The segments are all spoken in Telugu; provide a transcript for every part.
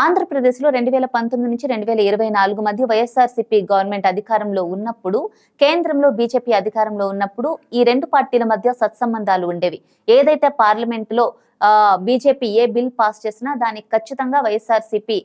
ఆంధ్రప్రదేశ్లో రెండు వేల పంతొమ్మిది నుంచి రెండు వేల ఇరవై నాలుగు మధ్య వైఎస్ఆర్సీపీ గవర్నమెంట్ అధికారంలో ఉన్నప్పుడు కేంద్రంలో బీజేపీ అధికారంలో ఉన్నప్పుడు ఈ రెండు పార్టీల మధ్య సత్సంబంధాలు ఉండేవి. ఏదైతే పార్లమెంటులో బీజేపీ ఏ బిల్ పాస్ చేసినా దానికి ఖచ్చితంగా వైఎస్ఆర్సీపీ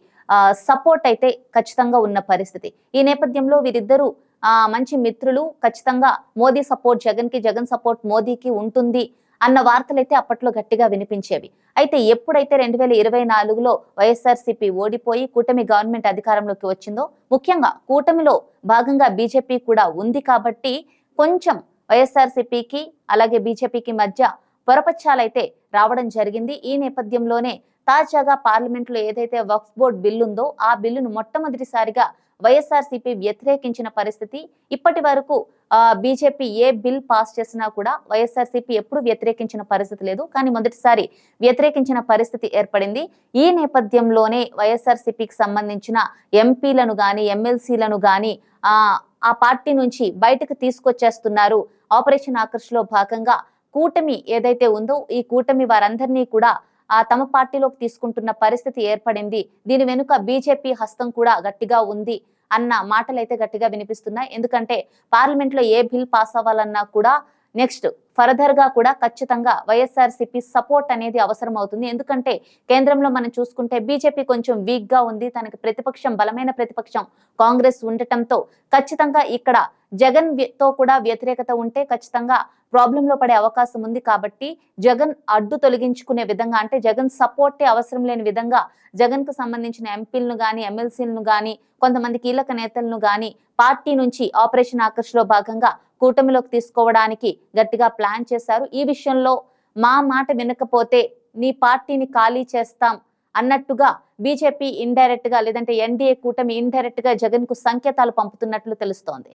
సపోర్ట్ అయితే ఖచ్చితంగా ఉన్న పరిస్థితి. ఈ నేపథ్యంలో వీరిద్దరూ ఆ మంచి మిత్రులు ఖచ్చితంగా మోదీ సపోర్ట్ జగన్కి జగన్ సపోర్ట్ మోదీకి ఉంటుంది అన్న వార్తలైతే అప్పట్లో గట్టిగా వినిపించేవి. అయితే ఎప్పుడైతే రెండు వేల ఇరవై నాలుగులో వైఎస్ఆర్సీపీ ఓడిపోయి కూటమి గవర్నమెంట్ అధికారంలోకి వచ్చిందో ముఖ్యంగా కూటమిలో భాగంగా బీజేపీ కూడా ఉంది కాబట్టి కొంచెం వైఎస్ఆర్సీపీకి అలాగే బీజేపీకి మధ్య పొరపచ్చాలైతే రావడం జరిగింది. ఈ నేపథ్యంలోనే తాజాగా పార్లమెంట్లో ఏదైతే వక్ఫ్ బోర్డ్ బిల్లు ఉందో ఆ బిల్లును మొట్టమొదటిసారిగా వైఎస్ఆర్సీపీ వ్యతిరేకించిన పరిస్థితి. ఇప్పటి వరకు బీజేపీ ఏ బిల్ పాస్ చేసినా కూడా వైఎస్ఆర్సీపీ ఎప్పుడు వ్యతిరేకించిన పరిస్థితి లేదు. కానీ మొదటిసారి వ్యతిరేకించిన పరిస్థితి ఏర్పడింది. ఈ నేపథ్యంలోనే వైఎస్ఆర్సీపీకి సంబంధించిన ఎంపీలను గాని ఎమ్మెల్సీలను గాని ఆ ఆ పార్టీ నుంచి బయటకు తీసుకొచ్చేస్తున్నారు. ఆపరేషన్ ఆకర్ష్లో భాగంగా కూటమి ఏదైతే ఉందో ఈ కూటమి వారందరినీ కూడా ఆ తమ పార్టీలోకి తీసుకుంటున్న పరిస్థితి ఏర్పడింది. దీని వెనుక బీజేపీ హస్తం కూడా గట్టిగా ఉంది అన్న మాటలు అయితే గట్టిగా వినిపిస్తున్నాయి. ఎందుకంటే పార్లమెంట్లో ఏ బిల్ పాస్ అవ్వాలన్నా కూడా నెక్స్ట్ ఫర్దర్గా కూడా ఖచ్చితంగా వైఎస్ఆర్సీపీ సపోర్ట్ అనేది అవసరం అవుతుంది ఎందుకంటే కేంద్రంలో మనం చూసుకుంటే బీజేపీ కొంచెం వీక్గా ఉంది. తనకి ప్రతిపక్షం బలమైన ప్రతిపక్షం కాంగ్రెస్ ఉండటంతో ఖచ్చితంగా ఇక్కడ జగన్తో కూడా వ్యతిరేకత ఉంటే ఖచ్చితంగా ప్రాబ్లంలో పడే అవకాశం ఉంది కాబట్టి జగన్ అడ్డు తొలగించుకునే విధంగా అంటే జగన్ సపోర్టే అవసరం లేని విధంగా జగన్కు సంబంధించిన ఎంపీలను గాని ఎమ్మెల్సీలను గాని కొంతమంది కీలక నేతలను గాని పార్టీ నుంచి ఆపరేషన్ ఆకర్ష్ భాగంగా కూటమిలోకి తీసుకోవడానికి గట్టిగా ప్లాన్ చేశారు. ఈ విషయంలో మా మాట వినకపోతే నీ పార్టీని ఖాళీ చేస్తాం అన్నట్టుగా బీజేపీ ఇండైరెక్ట్గా లేదంటే ఎన్డీఏ కూటమి ఇండైరెక్ట్గా జగన్కు సంకేతాలు పంపుతున్నట్లు తెలుస్తోంది.